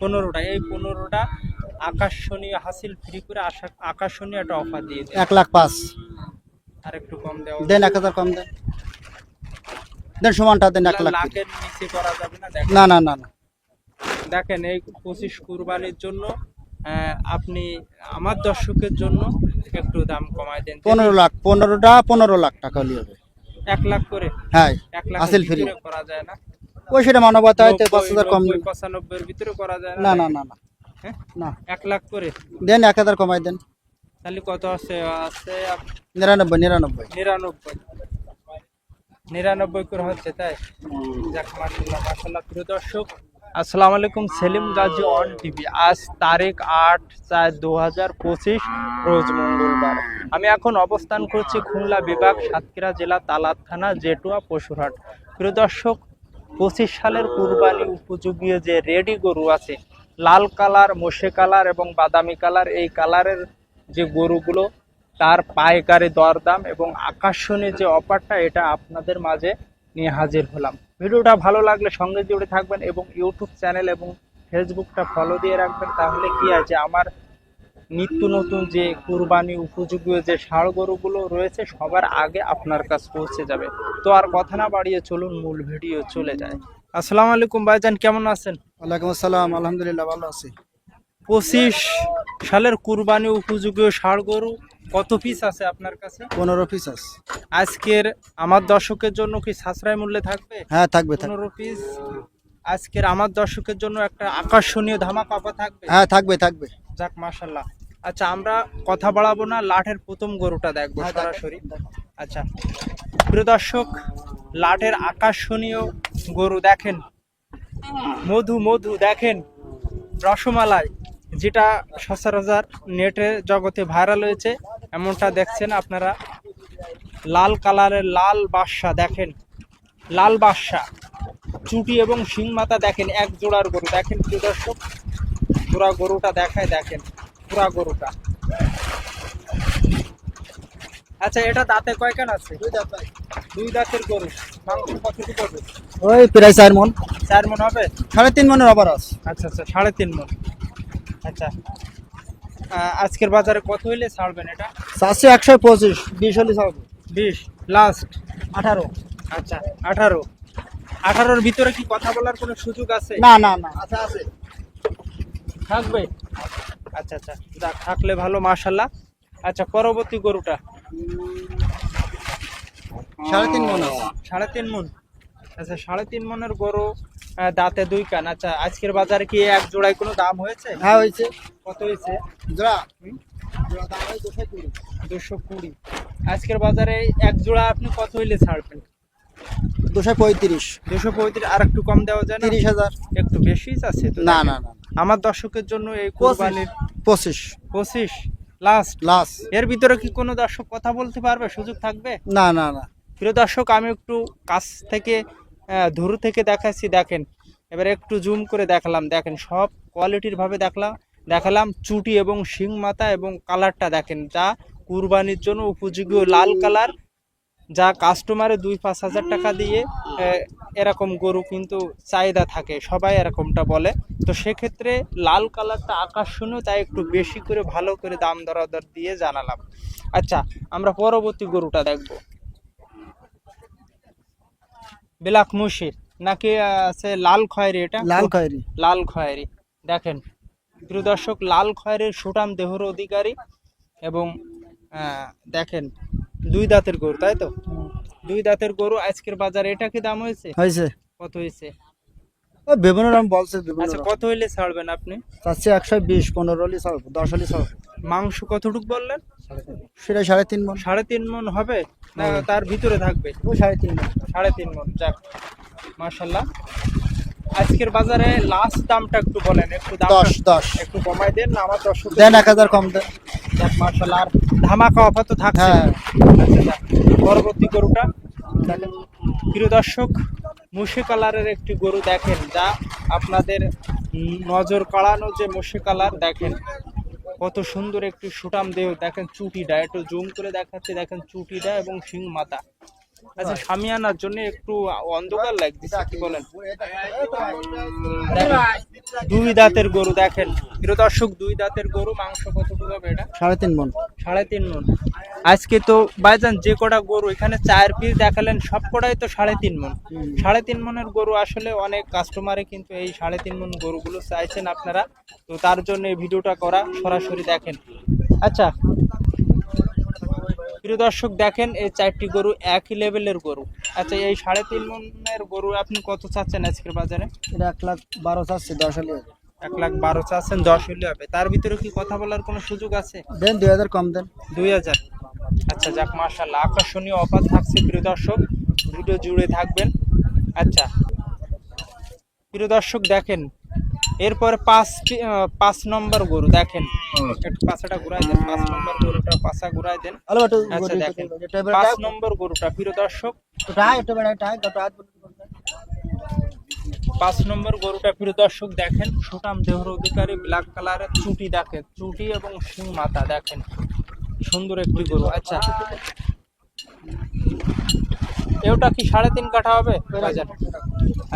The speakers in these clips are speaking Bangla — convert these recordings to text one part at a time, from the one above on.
পনেরোটা এই পনেরোটা আকর্ষণীয় হাসিল ফ্রি করে আকর্ষণীয় একটা অফার দিয়ে দেন এক লাখ পাঁচ। আর একটু কম দেওয়া দেন এক হাজার কম দেন। দেন সমানটা দেন এক লাখ। লাখের নিচে করা যাবে না দেখেন। না না না না। দেখেন এই পঁচিশ কুরবানির জন্য আপনি আমার দর্শকের জন্য একটু দাম কমায় দেন। পনেরো লাখ পনেরোটা পনেরো লাখ টাকা হলে হবে। এক লাখ করে? হ্যাঁ এক লাখ হাসিল ফ্রি করা যায় না। ওই সেটা মানবতা হয়তো পাঁচ হাজার কম নব্বই, দেন। পঁচানব্বইয়ের ভিতরে করা যায় না না না না না। হ্যাঁ? এক লাখ করে? দেন এক হাজার কমাই দেন। তাহলে কত আছে? আছে নিরানব্বই নিরানব্বই। নিরানব্বই। নিরানব্বই করে হচ্ছে তাই? যাক মাসাল্লাহ মাসাল্লাহ প্রিয় দর্শক আসসালামু আলাইকুম সেলিম গাজী অন টিভি আজ তারিখ আট চার দু হাজার পঁচিশ রোজ মঙ্গলবার। আমি এখন অবস্থান করছি খুলনা বিভাগ সাতক্ষীরা জেলা তালাত থানা জেটুয়া পশুরহাট। প্রিয় দর্শক পঁচিশ সালের কুরবানি উপযোগী যে রেডি গরু আছে, লাল কালার মোশে কালার এবং বাদামি কালার, এই কালারের যে গরুগুলো, তার পাইকারি দরদাম এবং আকর্ষণীয় যে অফারটা, এটা আপনাদের মাঝে নিয়ে হাজির হলাম। ভিডিওটা ভালো লাগলে সঙ্গে জুড়ে থাকবেন এবং ইউটিউব চ্যানেল এবং ফেসবুকটা ফলো দিয়ে রাখবেন, তাহলে কি আছে আমার নিত্য নতুন যে কুরবানি উপযোগী যে ষাড় গরুগুলো রয়েছে সবার আগে আপনার কাছ পৌঁছে যাবে। তো আর কথা না বাড়িয়ে চলুন মূল ভিডিও চলে যায়। আসসালামু আলাইকুম ভাইজান কেমন আছেন? ওয়ালাইকুম আসসালাম আলহামদুলিল্লাহ ভালো আছি। পঁচিশ সালের কুরবানি উপযোগী ষাড় গরু কত পিস আছে আপনার কাছে? পনেরো পিস আছে। আজকের আমার দর্শকের জন্য কি সাশ্রয় মূল্যে থাকবে? হ্যাঁ থাকবে পনেরো পিস আজকের আমার দর্শকের জন্য একটা আকর্ষণীয় ধামাকা থাকবে? হ্যাঁ থাকবে থাকবে। যাক মাশাল্লাহ আচ্ছা আমরা কথা বাড়াবো না লাঠের প্রথম গরুটা দেখব হ্যাঁ, সরাসরি। আচ্ছা প্রিয় দর্শক লাঠের আকর্ষণীয় গরু দেখেন। মধু মধু দেখেন। রসমালাই যেটা সচরাচর নেটে জগতে ভাইরাল হয়েছে এমনটা দেখছেন আপনারা। লাল কালারের লাল বাদশা দেখেন। লাল বাদশা চুটি এবং শিং মাথা দেখেন এক জোড়ার গরু। দেখেন প্রিয় দর্শক পুরা গরুটা দেখায় দেখেন। পুরা গরুটা। আচ্ছা এটা দাঁতে কয়খান আছে? দুই দাঁত দুই দাঁতের গরু। মাংস কতটুকু হবে? ওই প্রায় চার মন। চার মন হবে? সাড়ে তিন মনের অফার আছে আচ্ছা আচ্ছা সাড়ে তিন মন। আচ্ছা। আজকের বাজারে কত হইলে ছাড়বেন এটা? চারশো একশো পঁচিশ বিশ হলে ছাড়বো। বিশ লাস্ট আঠারো। আচ্ছা আঠারো। আঠারোর ভিতরে কি কথা বলার কোনো সুযোগ আছে? না না না। আচ্ছা আছে। থাকবে? আচ্ছা আচ্ছা। যাক থাকলে ভালো মাশাল্লাহ আচ্ছা পরবর্তী গরুটা? সাড়ে তিন মন। সাড়ে তিন মন। আচ্ছা সাড়ে তিন মনের গরু দাঁতে দুই কান। আচ্ছা আজকের বাজারে কি এক জোড়ায় কোনো দাম হয়েছে? হ্যাঁ হয়েছে। কত হয়েছে? জোড়া? হয় দুশো কুড়ি। আজকের বাজারে এক জোড়া আপনি কত হইলে ছাড়বেন? দুশো পঁয়ত্রিশ। দুশো পঁয়ত্রিশ আর একটু কম দেওয়া যায় তিরিশ হাজার। একটু বেশি আছে না না না। আমার দর্শকের জন্য এই কোরবানির পঁচিশ। পঁচিশ লাস্ট লাস্ট এর ভিতরে কি কোনো দর্শক কথা বলতে পারবে? সুযোগ থাকবে? না না না। প্রিয় দর্শক আমি একটু কাছ থেকে দূর থেকে দেখাচ্ছি দেখেন। এবার একটু জুম করে দেখালাম। দেখেন সব কোয়ালিটির ভাবে দেখলাম দেখালাম চুটি এবং শিং মাথা এবং কালারটা দেখেন। যা কুরবানির জন্য উপযোগী লাল কালার যা কাস্টমারে দুই পাঁচ হাজার টাকা দিয়ে এরকম গরু কিন্তু চাহিদা থাকে সবাই এরকমটা বলে। তো সেক্ষেত্রে লাল কালারটা আকর্ষণীয় তাই একটু বেশি করে ভালো করে দাম দরাদর দিয়ে জানালাম। আচ্ছা আমরা পরবর্তী গরুটা দেখব। বিলাক মুশির নাকি আছে লাল খয়েরি এটা? লাল খয়েরি। লাল খয়েরি। দেখেন প্রিয় দর্শক লাল খয়েরির সুটাম দেহর অধিকারী এবং দেখেন দুই দাঁতের গরু তাই তো? দুই দাঁতের গরু আজকের বাজারে এটা কি দাম হয়েছে? হয়েছে। কত হয়েছে? ও বিভিন্ন রকম বলছে আচ্ছা কত হইলে ছাড়বেন আপনি? একশো বিশ পনেরো হলে ছাড়বো দশ হলে ছাড়বো। মাংস কতটুকু বললেন? সেটা সাড়ে তিন মন সাড়ে তিন মন হবে? না তার ভিতরে থাকবে? সাড়ে তিন মন সাড়ে তিন মন যাক। মার্শাল্লাহ আজকের বাজারে লাস্ট দামটা একটু বলেন একটু দাম দশ দশ। একটু কমাই দেন না আমার দর্শক দেন এক হাজার কম দেন। মার্শাল্লাহ আর ধামাকা অফার তো থাকছে। হ্যাঁ। পরবর্তী গরুটা। প্রিয় দর্শক মুশি কালারের একটি গরু দেখেন যা আপনাদের নজর কাড়ানো যে মুশি কালার দেখেন কত সুন্দর একটি সুটাম দেহ। দেখেন চুটিটা একটু জুম করে দেখাচ্ছে। দেখেন চুটিটা এবং শিং মাথা। আচ্ছা সামিয়ানার জন্য একটু অন্ধকার লাগতেছে কি বলেন? দুই দাঁতের গরু দেখেন। প্রিয় দর্শক দুই দাঁতের গরু মাংস কতটুকু হবে এটা? সাড়ে তিন মন। সাড়ে তিন মন। আজকে তো বাইজান যে কটা গরু এখানে চার পিস দেখালেন সব কটাই তো সাড়ে তিন মন। সাড়ে তিন মনের গরু আসলে অনেক কাস্টমারে কিন্তু এই সাড়ে তিন মন গরুগুলো চাইছেন আপনারা। তো তার জন্য এই ভিডিওটা করা সরাসরি দেখেন। আচ্ছা প্রিয় দর্শক দেখেন এই চারটি গরু একই লেভেলের গরু। আচ্ছা এই সাড়ে তিন মনের গরু আপনি কত চাচ্ছেন আজকের বাজারে? এটা এক লাখ বারো চাচ্ছে দশ হলে এক লাখ বারো চাচ্ছেন দশ হলে হবে। তার ভিতরে কি কথা বলার কোনো সুযোগ আছে? দেন দুই হাজার কম দেন। দুই হাজার। আচ্ছা যাক মার্শাল্লাহ আকর্ষণীয় অফার থাকছে প্রিয় দর্শক। ভিডিও জুড়ে থাকবেন। আচ্ছা প্রিয় দর্শক দেখেন এরপরে পাঁচ পাঁচ নম্বর গরু দেখেন। একটু পাশাটা ঘুরাই দেন পাঁচ নম্বর গরুটা পাশা ঘুরাই দেন। আচ্ছা দেখেন। পাঁচ নম্বর গরুটা প্রিয় দর্শক। পাঁচ নম্বর গরুটা প্রিয় দর্শক দেখেন। সুটাম দেহর অধিকারী ব্ল্যাক কালারের চুটি দেখেন। চুটি এবং শিং মাথা দেখেন। সুন্দর একটি গরু আচ্ছা। এওটা কি সাড়ে তিন কাঠা হবে? বাজার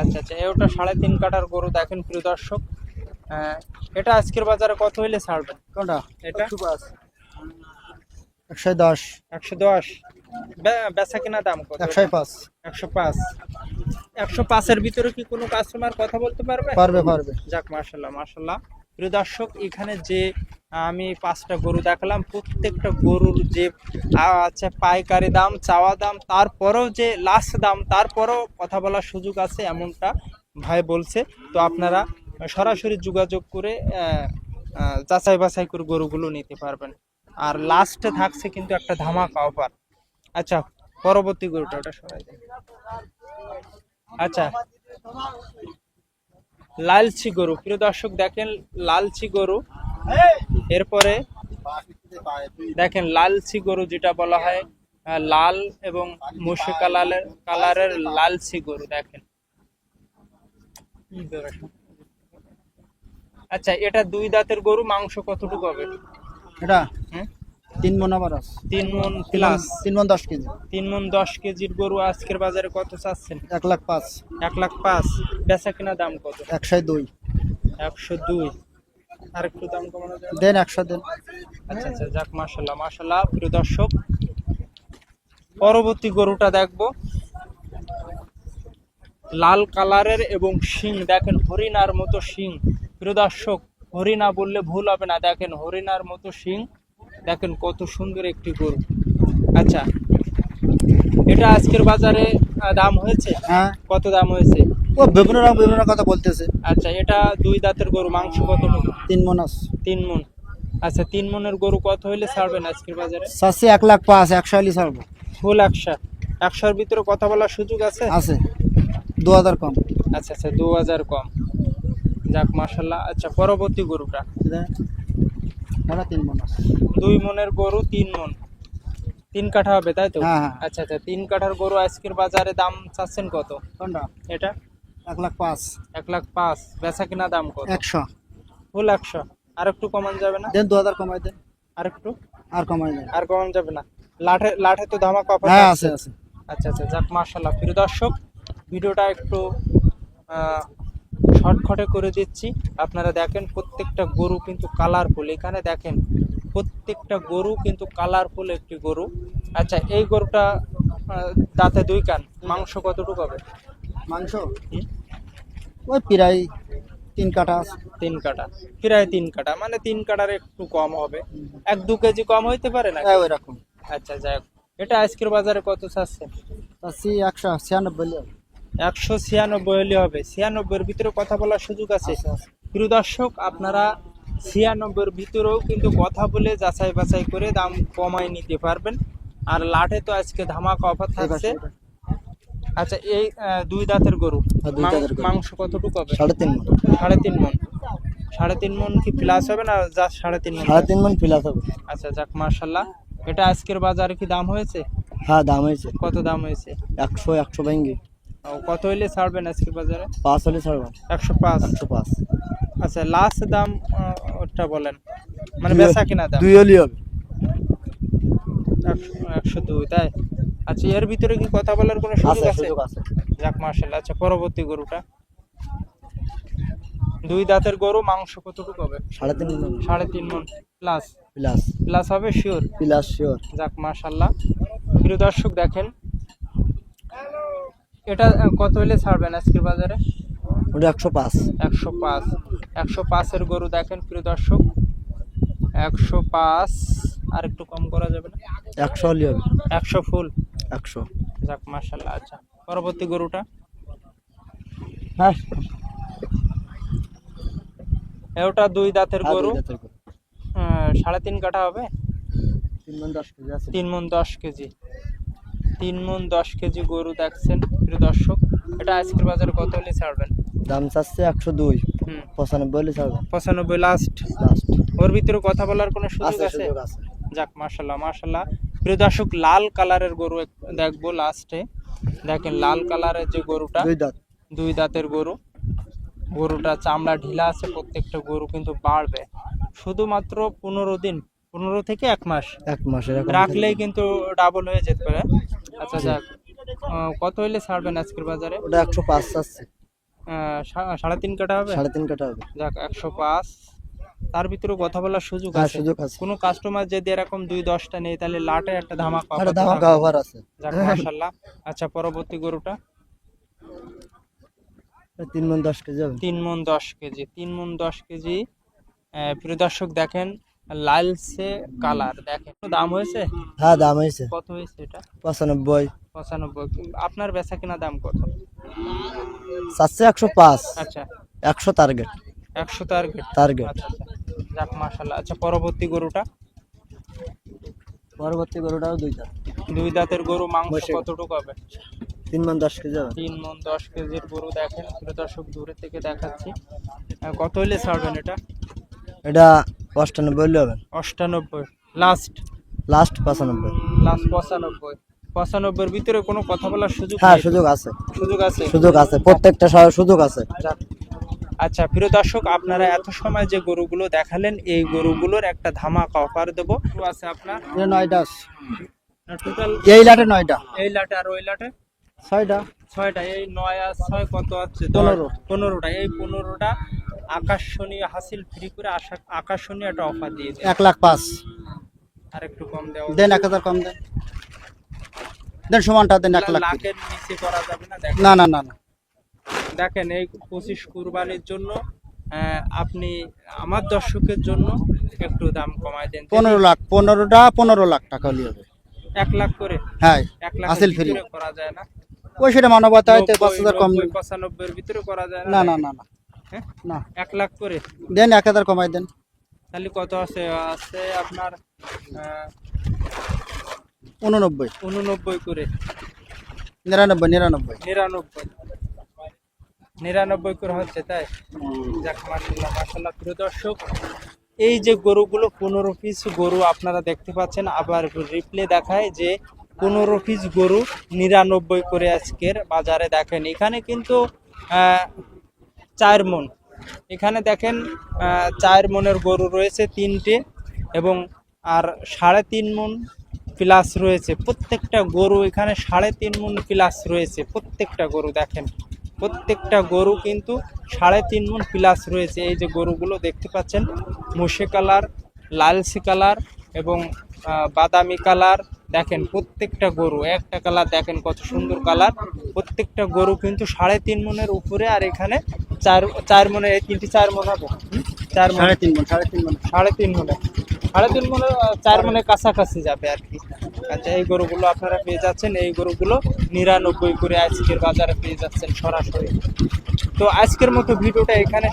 আচ্ছা আচ্ছা এওটা সাড়ে তিন কাঠার গরু দেখেন প্রিয় দর্শক। এটা আজকের বাজারে কত হইলে ছাড়বেন? কোনটা? এটা? একশো দশ। একশো দশ। বেচা কিনা দাম কত একশো পাঁচ। একশো পাঁচ। একশো পাঁচের ভিতরে কি কোনো কাস্টমার কথা বলতে পারবে? পারবে পারবে। যাক মার্শাল্লাহ মার্শাল্লাহ প্রিয় দর্শক এখানে যে আমি পাঁচটা গরু দেখালাম প্রত্যেকটা গরুর যে আহ, আছে পাইকারি দাম চাওয়া দাম তারপরেও যে লাস্ট দাম তারপরেও কথা বলার সুযোগ আছে এমনটা ভাই বলছে। তো আপনারা সরাসরি যোগাযোগ করে যাচাই বাছাই করে গরুগুলো নিতে পারবেন। আর লাস্টে থাকছে কিন্তু একটা ধামাকা অফার আচ্ছা পরবর্তী গরুটা ওটা সরাই আচ্ছা। লালচি গরু। প্রিয় দর্শক দেখেন লালচি গরু। এরপরে দেখেন লালচি গরু যেটা বলা হয় লাল এবং মুসি কালারের কালারের লালচি গরু দেখেন। আচ্ছা এটা দুই দাঁতের গরু মাংস কতটুকু হবে? এটা? হুম? তিন মন আবার আছে। তিন মন মণ- প্লাস তিন মন দশ কেজি। তিন মন দশ কেজির গরু আজকের বাজারে কত চাচ্ছেন? এক লাখ পাঁচ। এক লাখ পাঁচ। বেচা কিনা দাম কত? একশো দুই। একশো দুই। আর একটু দাম কমানো যাবে? দেন একশো দেন। আচ্ছা আচ্ছা যাক মাশাল্লাহ মাশাল্লাহ প্রিয় দর্শক পরবর্তী গরুটা দেখব। লাল কালারের এবং শিং। দেখেন হরিণার মতো শিং। প্রিয় দর্শক হরিণা বললে ভুল হবে না। দেখেন হরিণার মতো শিং। দেখেন কত সুন্দর একটি গরু। আচ্ছা এটা আজকের বাজারে দাম হয়েছে? হ্যাঁ। কত দাম হয়েছে? ও বিভিন্ন রকম বিভিন্ন কথা বলতেছে। আচ্ছা এটা দুই দাঁতের গরু মাংস কতটুকু তিন মন আছে। তিন মন। আচ্ছা তিন মনের গরু কত হইলে ছাড়বেন আজকের বাজারে? চাচ্ছি এক লাখ পাঁচ একশো হলে ছাড়বো। ফুল একশো। একশোর ভিতরে কথা বলার সুযোগ আছে? আছে। দু হাজার কম। আচ্ছা আচ্ছা দু হাজার কম। যাক মার্শাল্লাহ আচ্ছা পরবর্তী গরুটা। দেন। ওটা তিন মন আছে। দুই মনের গরু তিন মন। তিন কাঠা হবে তাই তো? হ্যাঁ, হ্যাঁ। আচ্ছা আচ্ছা তিন কাঠার গরু আজকের বাজারে দাম চাচ্ছেন কত? কোনটা? এটা? এক লাখ পাঁচ। এক লাখ পাঁচ। বেচা কিনা দাম কত? একশো। ফুল একশো। আর একটু কমান যাবে না? দেন দু হাজার কমাই দেন। আর একটু? আর কমাই দেন। আর কমান যাবে না? লাঠে লাঠে তো ধামাকা offer হ্যাঁ আছে আছে। আচ্ছা আচ্ছা যাক মার্শাল্লাহ প্রিয় দর্শক ভিডিওটা একটু শর্টখটে করে দিচ্ছি। আপনারা দেখেন প্রত্যেকটা গরু কিন্তু কালারফুল এখানে দেখেন প্রত্যেকটা গরু কিন্তু কালারফুল একটি গরু। আচ্ছা এই গরুটা দাঁতে দুই কান মাংস কতটুকু হবে? মাংস? ওই প্রায় তিন আছে। তিন কাটা প্রায় তিন কাটা মানে তিন কাটার একটু কম হবে। এক দু কেজি কম হইতে পারে না হ্যাঁ ওই রকম আচ্ছা যাই হোক। এটা আজকের বাজারে কত চাচ্ছে চাচ্ছি একশো ছিয়ানব্বই। একশো ছিয়ানব্বই হলে হবে। ছিয়ানব্বইয়ের ভিতরে কথা বলার সুযোগ আছে। আছে, আছে। প্রিয় দর্শক আপনারা ছিয়ানব্বইয়ের ভিতরেও কিন্তু কথা বলে যাচাই বাছাই করে দাম কমায় নিতে পারবেন। আর লাঠে তো আজকে ধামাকা অফার থাকছে। আচ্ছা এই দুই দাঁতের গরু। হ্যাঁ, দাঁতের মাংস কতটুকু হবে? সাড়ে তিন মন। সাড়ে তিন মন। সাড়ে তিন মন কি প্লাস হবে না যা সাড়ে তিন মন? সাড়ে তিন মন প্লাস হবে। আচ্ছা যাক মার্শাল্লাহ এটা আজকের বাজারে কি দাম হয়েছে? হ্যাঁ দাম হয়েছে। কত দাম হয়েছে? একশো একশো ভেঙ্গি। কত হইলে ছাড়বেন আজকের বাজারে? পাঁচ হলে ছাড়বো। একশো পাঁচ? একশো পাঁচ। আচ্ছা লাস্ট দাম ওটা বলেন। মানে বেচা কিনা দাম? দুই হলে হবে। একশো- দুই তাই? আচ্ছা এর ভিতরে কি কথা বলার কোনো সুযোগ আছে যাক মার্শাল্লাহ আচ্ছা পরবর্তী গরুটা। দুই দাঁতের গরু মাংস কতটুকু হবে? সাড়ে তিন মন। সাড়ে তিন মন। প্লাস প্লাস প্লাস হবে শিওর প্লাস শিওর যাক মাশাল্লাহ প্রিয় দর্শক দেখেন এটা কত হলে ছাড়বেন আজকের বাজারে? ওটা একশো পাঁচ। একশো পাঁচ। একশো পাঁচের গরু দেখেন প্রিয় দর্শক। একশো পাঁচ আর একটু কম করা যাবে না? একশো হলে হবে একশো ফুল? একশো। যাক মাশাল্লাহ আচ্ছা। পরবর্তী গরুটা? হ্যাঁ ওটা দুই দাঁতের হ্যাঁ, গরু। সাড়ে তিন কাঠা হবে? তিন মন দশ কেজি তিন মন দশ কেজি। তিন মন দশ কেজি গরু দেখছেন প্রিয় দর্শক। এটা আজকের বাজারে কত হলে ছাড়বেন? দাম চাচ্ছে একশো দুই। হুম। পঁচানব্বই হলে ছাড়বে পঁচানব্বই লাস্ট লাস্ট ওর ভিতরে কথা বলার কোনো সুযোগ আছে যাক মাশাল্লাহ মাশাল্লাহ প্রিয় দর্শক লাল কালারের গরু দেখব লাস্টে দেখেন লাল কালারের যে গরুটা দুই দাঁত। দুই দাঁতের গরু। গরুটা চামড়া ঢিলা আছে প্রত্যেকটা গরু কিন্তু বাড়বে। শুধুমাত্র পনেরো দিন পনেরো থেকে এক মাস। এক মাস রাখলেই কিন্তু ডাবল হয়ে যেতে পারে। আচ্ছা যাক। কত হইলে ছাড়বেন আজকের বাজারে? ওটা একশো পাঁচ সা- সাড়ে তিন কাটা হবে? সাড়ে তিন কাটা হবে। যাক একশো পাঁচ। তার ভিতরে কথা বলার সুযোগ হ্যাঁ আছে। সুযোগ আছে। কোনো কাস্টমার যদি এরকম দুই দশটা নেই তাহলে লাটে একটা ধামাকা একটা ধামাকা অফার আছে। যাক মাশাল্লাহ আচ্ছা পরবর্তী গরুটা? তিন মন দশ কেজি হবে। তিন মন দশ কেজি। তিন মন দশ কেজি। প্রিয় দর্শক দেখেন লালসে কালার দেখেন। দাম হয়েছে? হ্যাঁ দাম হয়েছে। কত হয়েছে এটা? পঁচানব্বই। পঁচানব্বই। আপনার বেচা কিনা দাম কত? চাচ্ছে একশো পাঁচ। আচ্ছা। একশো টার্গেট একশো টার্গেট টার্গেট আচ্ছা আচ্ছা। যাক মাশাল্লাহ আচ্ছা পরবর্তী গরুটা? পরবর্তী গরুটাও দুই দাঁত। দুই দাঁতের গরু মাংস কতটুকু হবে? তিন মন দশ কেজি তিন মন দশ কেজির গরু দেখেন। দর্শক দূরে থেকে দেখাচ্ছি। কত হইলে ছাড়বেন এটা? এটা অষ্টানব্বই হলে হবে। অষ্টানব্বই। লাস্ট লাস্ট পঁচানব্বই। লাস্ট পঁচানব্বই। পঁচানব্বইয়ের ভিতরে কোনো কথা বলার সুযোগ হ্যাঁ সুযোগ আছে। সুযোগ আছে? সুযোগ আছে। প্রত্যেকটা সুযোগ আছে। আচ্ছা। প্রিয় দর্শক আপনারা এত সময় যে গরুগুলো দেখালেন এই গরুগুলোর একটা ধামাকা অফার দেবো। আছে আপনার? নয়টা টোটাল এই লাটে নয়টা এই লাটে আর ওই লাটে? ছয়টা। ছয়টা এই নয় আর ছয় কত আছে? পনেরো। পনেরোটা। এই পনেরোটা আকর্ষণীয় হাসিল ফ্রি করে আশা- আকর্ষণীয় একটা অফার দিয়েছে এক লাখ পাঁচ। আর একটু কম দেওয়া দেন এক হাজার কম দেন। দেন সমানটা দেন এক লাখ। লাখের নিচে করা যাবে না দেখেন। না না না না। দেখেন এই পঁচিশ কুরবানির জন্য আপনি আমার দর্শকের জন্য একটু দাম কমায় দেন। পনেরো লাখ পনেরোটা পনেরো লাখ টাকা হলে হবে। এক লাখ করে? হ্যাঁ এক লাখ হাসিল ফ্রি। করা যায় না। ওই সেটা মানবতা হয়তো পাঁচ হাজার কম নব্বই, পঁচানব্বইয়ের ভিতরে করা যায় না না না না না। হ্যাঁ? এক লাখ করে? দেন এক হাজার কমাই দেন। তাহলে কত আছে? আছে আপনার উননব্বই। উননব্বই করে। নিরানব্বই নিরানব্বই। নিরানব্বই। নিরানব্বই করে হচ্ছে তাই? যাক মাসাল্লাহ মাসাল্লাহ প্রিয় দর্শক এই যে গরুগুলো পনেরো পিস গরু আপনারা দেখতে পাচ্ছেন আবার রিপ্লে দেখায় যে পনেরো পিস গরু নিরানব্বই করে আজকের বাজারে দেখেন। এখানে কিন্তু চার মন। এখানে দেখেন চার মনের গরু রয়েছে তিনটে এবং আর সাড়ে তিন মন প্লাস রয়েছে। প্রত্যেকটা গরু এখানে সাড়ে তিন মন প্লাস রয়েছে। প্রত্যেকটা গরু দেখেন, প্রত্যেকটা গরু কিন্তু সাড়ে তিন মন প্লাস রয়েছে। এই যে গরুগুলো দেখতে পাচ্ছেন মুসে কালার, লালসি কালার এবং বাদামি কালার দেখেন প্রত্যেকটা গরু একটা কালার দেখেন কত সুন্দর কালার। প্রত্যেকটা গরু কিন্তু সাড়ে তিন মনের উপরে আর এখানে চার চার মনে এই তিনটি চার মন হবে? চার মন। সাড়ে তিন মন সাড়ে তিন মন। সাড়ে তিন মনে। সাড়ে তিন মনে চার মনে কাছাকাছি যাবে আর কি। আচ্ছা এই গরুগুলো আপনারা পেয়ে যাচ্ছেন এই গরুগুলো নিরানব্বই করে আজকের বাজারে পেয়ে যাচ্ছেন সরাসরি। তো আজকের মতো ভিডিওটা এখানে